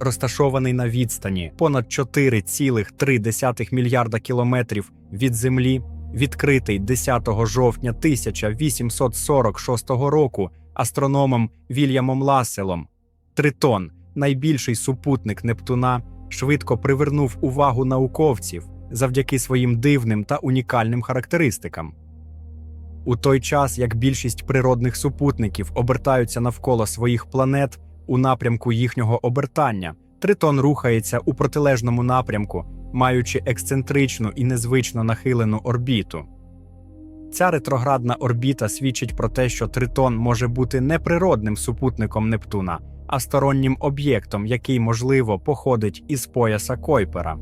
розташований на відстані понад 4,3 мільярда кілометрів від Землі, відкритий 10 жовтня 1846 року астрономом Вільямом Ласселом. Тритон, найбільший супутник Нептуна, швидко привернув увагу науковців завдяки своїм дивним та унікальним характеристикам. У той час, як більшість природних супутників обертаються навколо своїх планет у напрямку їхнього обертання, Тритон рухається у протилежному напрямку, маючи ексцентричну і незвично нахилену орбіту. Ця ретроградна орбіта свідчить про те, що Тритон може бути не природним супутником Нептуна, а стороннім об'єктом, який, можливо, походить із пояса Койпера.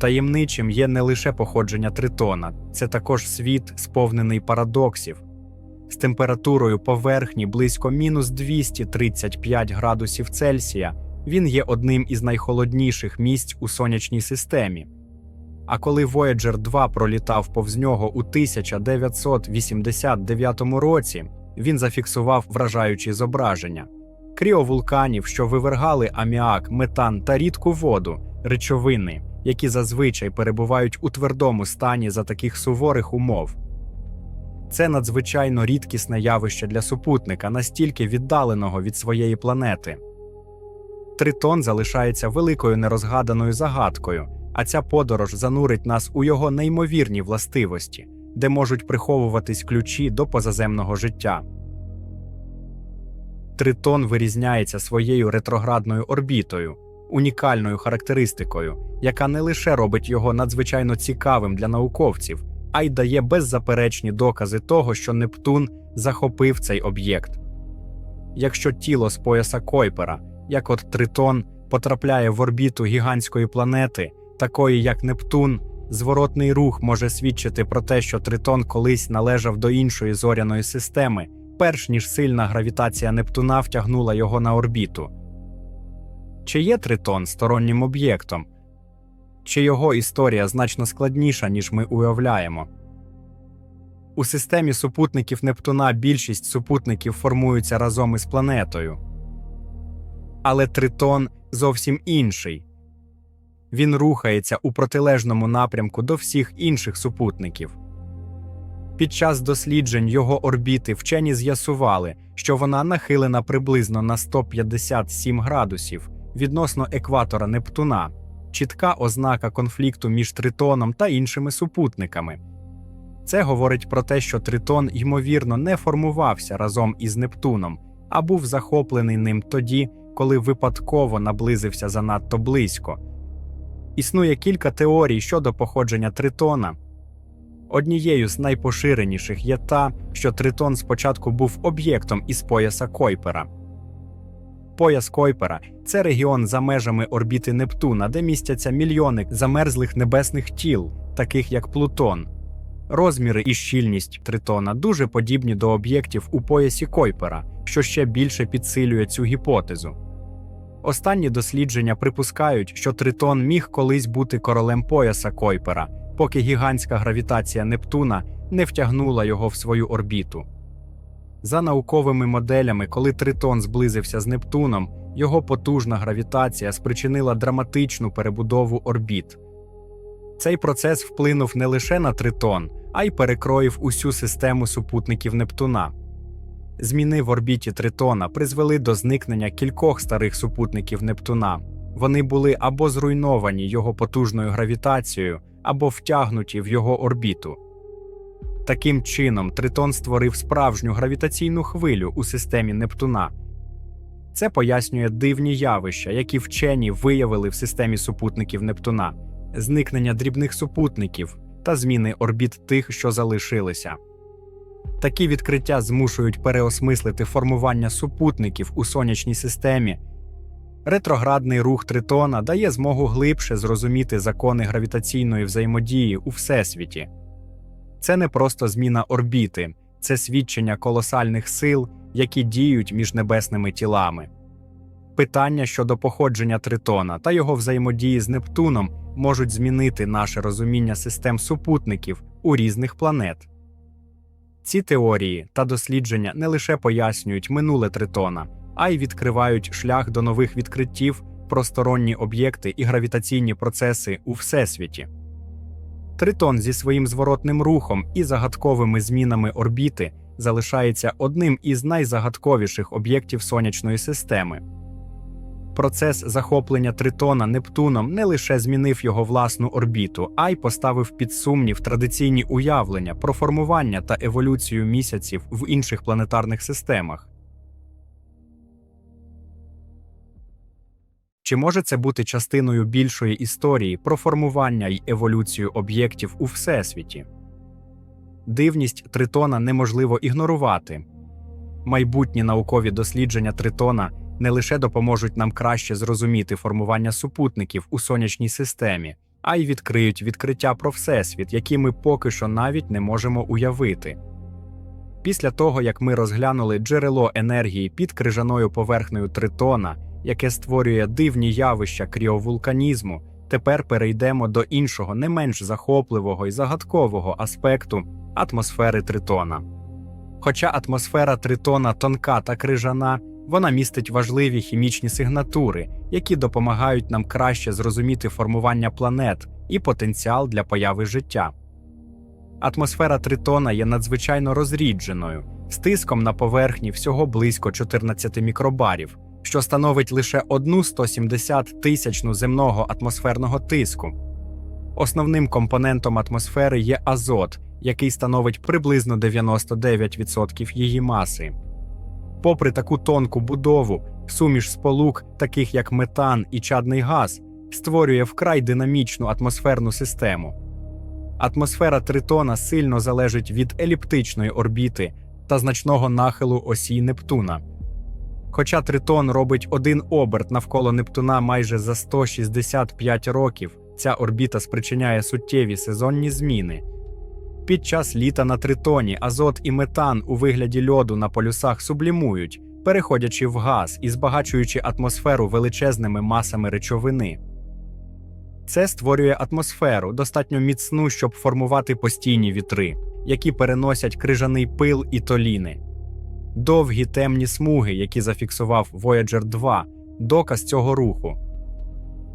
Таємничим є не лише походження Тритона, це також світ, сповнений парадоксів. З температурою поверхні близько мінус 235 градусів Цельсія він є одним із найхолодніших місць у сонячній системі. А коли Voyager 2 пролітав повз нього у 1989 році, він зафіксував вражаючі зображення кріовулканів, що вивергали аміак, метан та рідку воду, речовини, які зазвичай перебувають у твердому стані за таких суворих умов. Це надзвичайно рідкісне явище для супутника, настільки віддаленого від своєї планети. Тритон залишається великою нерозгаданою загадкою, а ця подорож занурить нас у його неймовірні властивості, де можуть приховуватись ключі до позаземного життя. Тритон вирізняється своєю ретроградною орбітою, унікальною характеристикою, яка не лише робить його надзвичайно цікавим для науковців, а й дає беззаперечні докази того, що Нептун захопив цей об'єкт. Якщо тіло з пояса Койпера, як от Тритон, потрапляє в орбіту гігантської планети, такої як Нептун, зворотний рух може свідчити про те, що Тритон колись належав до іншої зоряної системи, перш ніж сильна гравітація Нептуна втягнула його на орбіту. Чи є Тритон стороннім об'єктом? Чи його історія значно складніша, ніж ми уявляємо? У системі супутників Нептуна більшість супутників формуються разом із планетою. Але Тритон зовсім інший. Він рухається у протилежному напрямку до всіх інших супутників. Під час досліджень його орбіти вчені з'ясували, що вона нахилена приблизно на 157 градусів відносно екватора Нептуна, чітка ознака конфлікту між Тритоном та іншими супутниками. Це говорить про те, що Тритон, ймовірно, не формувався разом із Нептуном, а був захоплений ним тоді, коли випадково наблизився занадто близько. Існує кілька теорій щодо походження Тритона. Однією з найпоширеніших є та, що Тритон спочатку був об'єктом із пояса Койпера. Пояс Койпера це регіон за межами орбіти Нептуна, де містяться мільйони замерзлих небесних тіл, таких як Плутон. Розміри і щільність Тритона дуже подібні до об'єктів у поясі Койпера, що ще більше підсилює цю гіпотезу. Останні дослідження припускають, що Тритон міг колись бути королем пояса Койпера, поки гігантська гравітація Нептуна не втягнула його в свою орбіту. За науковими моделями, коли Тритон зблизився з Нептуном, його потужна гравітація спричинила драматичну перебудову орбіт. Цей процес вплинув не лише на Тритон, а й перекроїв усю систему супутників Нептуна. Зміни в орбіті Тритона призвели до зникнення кількох старих супутників Нептуна. Вони були або зруйновані його потужною гравітацією, або втягнуті в його орбіту. Таким чином, Тритон створив справжню гравітаційну хвилю у системі Нептуна. Це пояснює дивні явища, які вчені виявили в системі супутників Нептуна, зникнення дрібних супутників та зміни орбіт тих, що залишилися. Такі відкриття змушують переосмислити формування супутників у сонячній системі. Ретроградний рух Тритона дає змогу глибше зрозуміти закони гравітаційної взаємодії у всесвіті. Це не просто зміна орбіти, це свідчення колосальних сил, які діють між небесними тілами. Питання щодо походження Тритона та його взаємодії з Нептуном можуть змінити наше розуміння систем супутників у різних планет. Ці теорії та дослідження не лише пояснюють минуле Тритона, а й відкривають шлях до нових відкриттів просторонні об'єкти і гравітаційні процеси у всесвіті. Тритон зі своїм зворотним рухом і загадковими змінами орбіти залишається одним із найзагадковіших об'єктів сонячної системи. Процес захоплення Тритона Нептуном не лише змінив його власну орбіту, а й поставив під сумнів традиційні уявлення про формування та еволюцію місяців в інших планетарних системах. Чи може це бути частиною більшої історії про формування й еволюцію об'єктів у всесвіті? Дивність Тритона неможливо ігнорувати. Майбутні наукові дослідження Тритона не лише допоможуть нам краще зрозуміти формування супутників у сонячній системі, а й відкриють відкриття про всесвіт, які ми поки що навіть не можемо уявити. Після того, як ми розглянули джерело енергії під крижаною поверхнею Тритона, яке створює дивні явища кріовулканізму, тепер перейдемо до іншого, не менш захопливого і загадкового аспекту атмосфери Тритона. Хоча атмосфера Тритона тонка та крижана, вона містить важливі хімічні сигнатури, які допомагають нам краще зрозуміти формування планет і потенціал для появи життя. Атмосфера Тритона є надзвичайно розрідженою, з тиском на поверхні всього близько 14 мікробарів, що становить лише одну 170 тисячну земного атмосферного тиску. Основним компонентом атмосфери є азот, який становить приблизно 99% її маси. Попри таку тонку будову, суміш сполук, таких як метан і чадний газ, створює вкрай динамічну атмосферну систему. Атмосфера Тритона сильно залежить від еліптичної орбіти та значного нахилу осі Нептуна. Хоча Тритон робить один оберт навколо Нептуна майже за 165 років, ця орбіта спричиняє суттєві сезонні зміни. Під час літа на Тритоні азот і метан у вигляді льоду на полюсах сублімують, переходячи в газ і збагачуючи атмосферу величезними масами речовини. Це створює атмосферу, достатньо міцну, щоб формувати постійні вітри, які переносять крижаний пил і толіни. Довгі темні смуги, які зафіксував Voyager 2, доказ цього руху.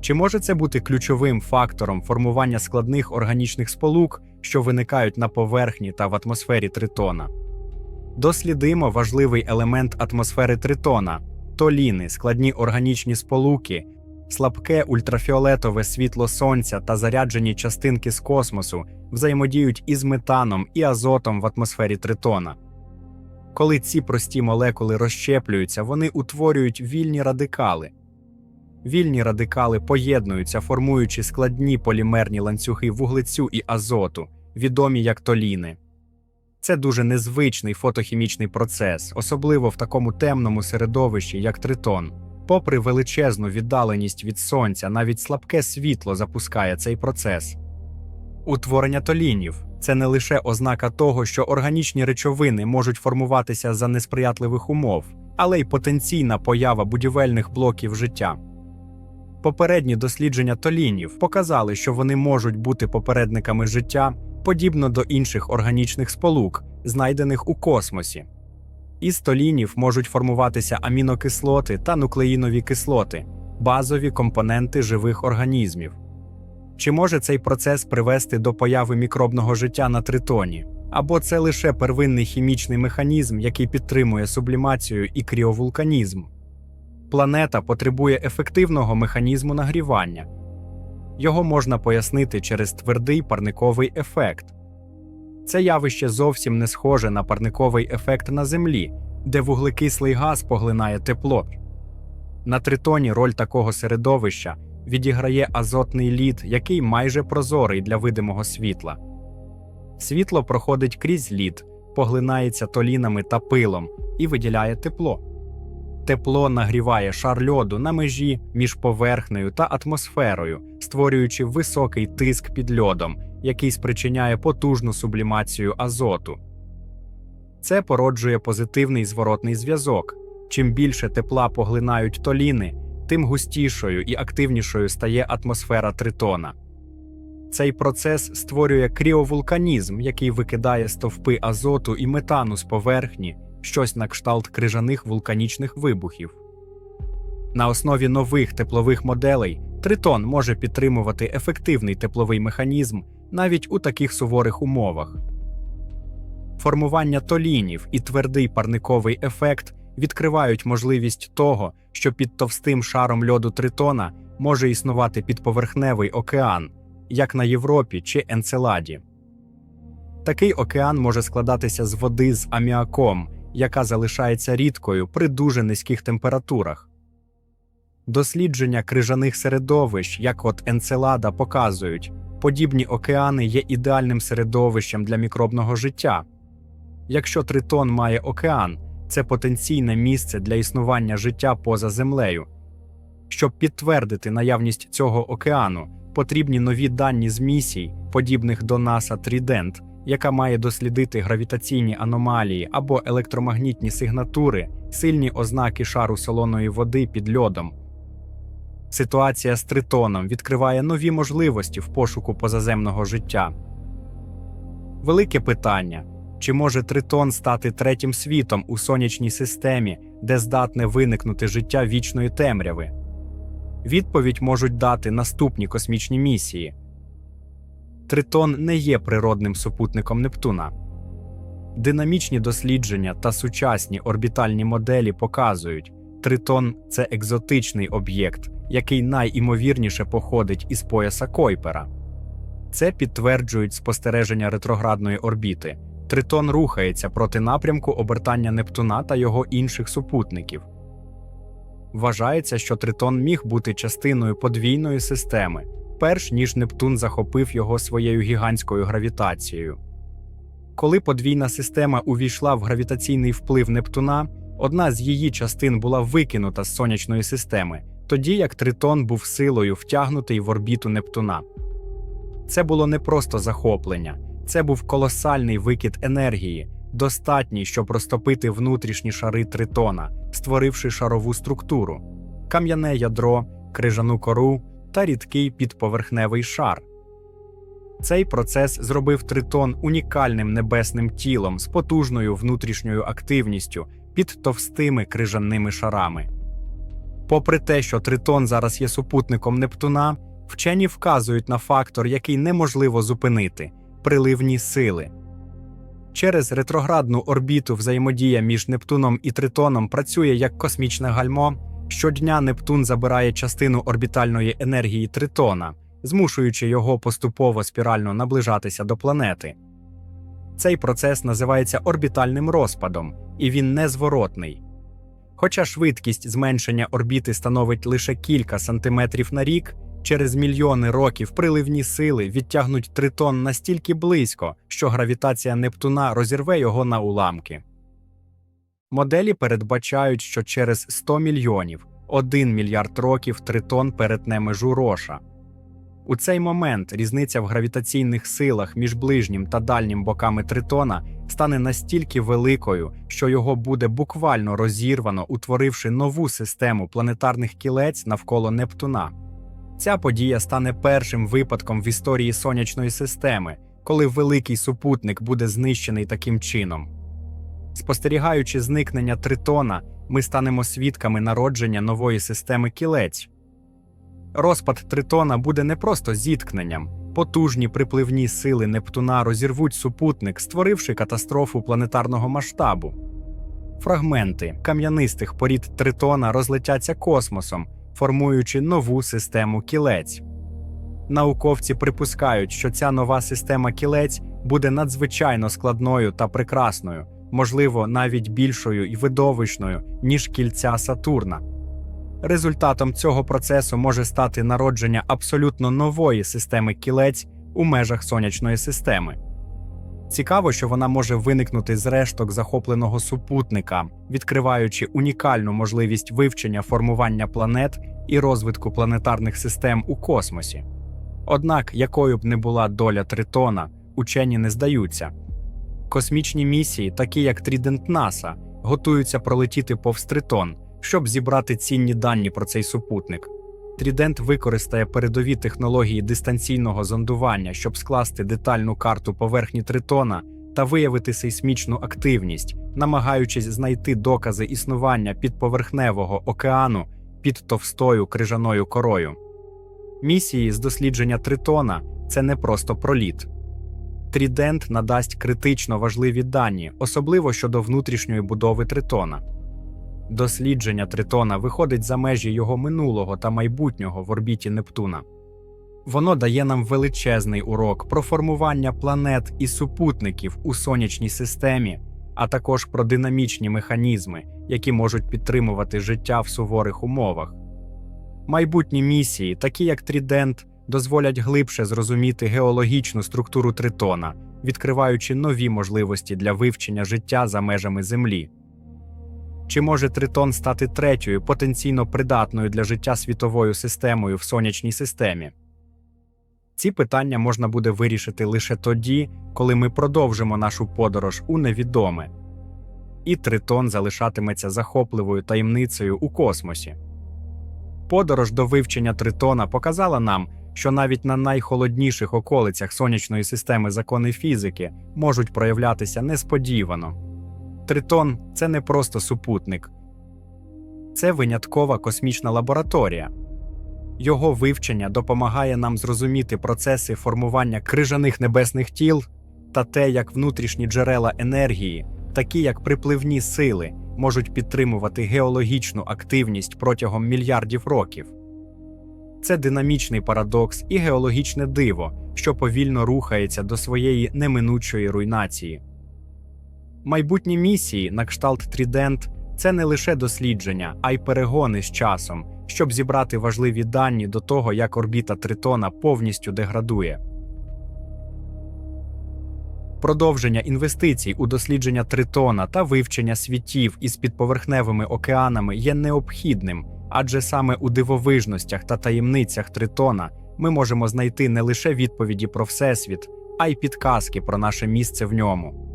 Чи може це бути ключовим фактором формування складних органічних сполук, що виникають на поверхні та в атмосфері Тритона? Дослідимо важливий елемент атмосфери Тритона толіни, складні органічні сполуки, слабке ультрафіолетове світло сонця та заряджені частинки з космосу взаємодіють із метаном і азотом в атмосфері Тритона. Коли ці прості молекули розщеплюються, вони утворюють вільні радикали. Вільні радикали поєднуються, формуючи складні полімерні ланцюги вуглецю і азоту, відомі як толіни. Це дуже незвичний фотохімічний процес, особливо в такому темному середовищі, як тритон. Попри величезну віддаленість від сонця, навіть слабке світло запускає цей процес. Утворення толінів це не лише ознака того, що органічні речовини можуть формуватися за несприятливих умов, але й потенційна поява будівельних блоків життя. Попередні дослідження толінів показали, що вони можуть бути попередниками життя подібно до інших органічних сполук, знайдених у космосі. Із толінів можуть формуватися амінокислоти та нуклеїнові кислоти, базові компоненти живих організмів. Чи може цей процес привести до появи мікробного життя на тритоні? Або це лише первинний хімічний механізм, який підтримує сублімацію і кріовулканізм? Планета потребує ефективного механізму нагрівання. Його можна пояснити через твердий парниковий ефект. Це явище зовсім не схоже на парниковий ефект на Землі, де вуглекислий газ поглинає тепло. На тритоні роль такого середовища відіграє азотний лід, який майже прозорий для видимого світла. Світло проходить крізь лід, поглинається толінами та пилом і виділяє тепло. Тепло нагріває шар льоду на межі між поверхнею та атмосферою, створюючи високий тиск під льодом, який спричиняє потужну сублімацію азоту. Це породжує позитивний зворотний зв'язок. Чим більше тепла поглинають толіни, тим густішою і активнішою стає атмосфера тритона. Цей процес створює кріовулканізм, який викидає стовпи азоту і метану з поверхні, щось на кшталт крижаних вулканічних вибухів. На основі нових теплових моделей Тритон може підтримувати ефективний тепловий механізм навіть у таких суворих умовах. Формування толінів і твердий парниковий ефект відкривають можливість того, що під товстим шаром льоду Тритона може існувати підповерхневий океан, як на Європі чи Енцеладі. Такий океан може складатися з води з аміаком, яка залишається рідкою при дуже низьких температурах. Дослідження крижаних середовищ, як от Енцелада, показують, подібні океани є ідеальним середовищем для мікробного життя. Якщо тритон має океан, це потенційне місце для існування життя поза землею. Щоб підтвердити наявність цього океану, потрібні нові дані з місій, подібних до НАСА Трідент, яка має дослідити гравітаційні аномалії або електромагнітні сигнатури, сильні ознаки шару солоної води під льодом. Ситуація з тритоном відкриває нові можливості в пошуку позаземного життя. Велике питання чи може тритон стати третім світом у сонячній системі, де здатне виникнути життя вічної темряви? Відповідь можуть дати наступні космічні місії. Тритон не є природним супутником Нептуна. Динамічні дослідження та сучасні орбітальні моделі показують, Тритон це екзотичний об'єкт, який найімовірніше походить із пояса Койпера. Це підтверджують спостереження ретроградної орбіти. Тритон рухається проти напрямку обертання Нептуна та його інших супутників. Вважається, що Тритон міг бути частиною подвійної системи, перш ніж Нептун захопив його своєю гігантською гравітацією. Коли подвійна система увійшла в гравітаційний вплив Нептуна, одна з її частин була викинута з сонячної системи, тоді як Тритон був силою втягнутий в орбіту Нептуна. Це було не просто захоплення, це був колосальний викид енергії, достатній, щоб розтопити внутрішні шари Тритона, створивши шарову структуру, кам'яне ядро, крижану кору та рідкий підповерхневий шар. Цей процес зробив Тритон унікальним небесним тілом з потужною внутрішньою активністю під товстими крижаними шарами. Попри те, що Тритон зараз є супутником Нептуна, вчені вказують на фактор, який неможливо зупинити приливні сили. Через ретроградну орбіту взаємодія між Нептуном і Тритоном працює як космічне гальмо. Щодня Нептун забирає частину орбітальної енергії Тритона, змушуючи його поступово спірально наближатися до планети. Цей процес називається орбітальним розпадом, і він незворотний. Хоча швидкість зменшення орбіти становить лише кілька сантиметрів на рік, через мільйони років приливні сили відтягнуть тритон настільки близько, що гравітація Нептуна розірве його на уламки. Моделі передбачають, що через 100 мільйонів 1 мільярд років тритон перетне межу роша. У цей момент різниця в гравітаційних силах між ближнім та дальнім боками тритона стане настільки великою, що його буде буквально розірвано, утворивши нову систему планетарних кілець навколо Нептуна. Ця подія стане першим випадком в історії сонячної системи, коли великий супутник буде знищений таким чином. Спостерігаючи зникнення тритона, ми станемо свідками народження нової системи кілець. Розпад тритона буде не просто зіткненням, потужні припливні сили Нептуна розірвуть супутник, створивши катастрофу планетарного масштабу. Фрагменти кам'янистих порід тритона розлетяться космосом, формуючи нову систему кілець. Науковці припускають, що ця нова система кілець буде надзвичайно складною та прекрасною, можливо, навіть більшою і видовищною, ніж кільця Сатурна. Результатом цього процесу може стати народження абсолютно нової системи кілець у межах сонячної системи. Цікаво, що вона може виникнути з решток захопленого супутника, відкриваючи унікальну можливість вивчення формування планет і розвитку планетарних систем у космосі. Однак, якою б не була доля Тритона, учені не здаються. Космічні місії, такі як Трідент НАСА, готуються пролетіти повз Тритон, щоб зібрати цінні дані про цей супутник. Трідент використає передові технології дистанційного зондування, щоб скласти детальну карту поверхні Тритона та виявити сейсмічну активність, намагаючись знайти докази існування підповерхневого океану під товстою крижаною корою. Місії з дослідження Тритона це не просто проліт. Трідент надасть критично важливі дані, особливо щодо внутрішньої будови Тритона. Дослідження Тритона виходить за межі його минулого та майбутнього в орбіті Нептуна. Воно дає нам величезний урок про формування планет і супутників у сонячній системі, а також про динамічні механізми, які можуть підтримувати життя в суворих умовах. Майбутні місії, такі як Трідент, дозволять глибше зрозуміти геологічну структуру Тритона, відкриваючи нові можливості для вивчення життя за межами Землі. Чи може Тритон стати третьою потенційно придатною для життя світовою системою в сонячній системі? Ці питання можна буде вирішити лише тоді, коли ми продовжимо нашу подорож у невідоме, і Тритон залишатиметься захопливою таємницею у космосі. Подорож до вивчення Тритона показала нам, що навіть на найхолодніших околицях сонячної системи закони фізики можуть проявлятися несподівано. Тритон це не просто супутник, це виняткова космічна лабораторія. Його вивчення допомагає нам зрозуміти процеси формування крижаних небесних тіл та те, як внутрішні джерела енергії, такі як припливні сили, можуть підтримувати геологічну активність протягом мільярдів років. Це динамічний парадокс і геологічне диво, що повільно рухається до своєї неминучої руйнації. Майбутні місії на кшталт Трідент це не лише дослідження, а й перегони з часом, щоб зібрати важливі дані до того, як орбіта Тритона повністю деградує. Продовження інвестицій у дослідження Тритона та вивчення світів із підповерхневими океанами є необхідним, адже саме у дивовижностях та таємницях Тритона ми можемо знайти не лише відповіді про Всесвіт, а й підказки про наше місце в ньому.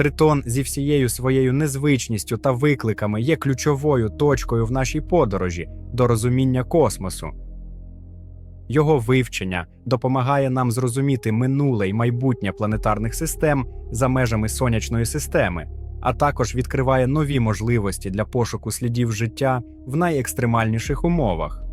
Тритон зі всією своєю незвичністю та викликами є ключовою точкою в нашій подорожі до розуміння космосу. Його вивчення допомагає нам зрозуміти минуле й майбутнє планетарних систем за межами сонячної системи, а також відкриває нові можливості для пошуку слідів життя в найекстремальніших умовах.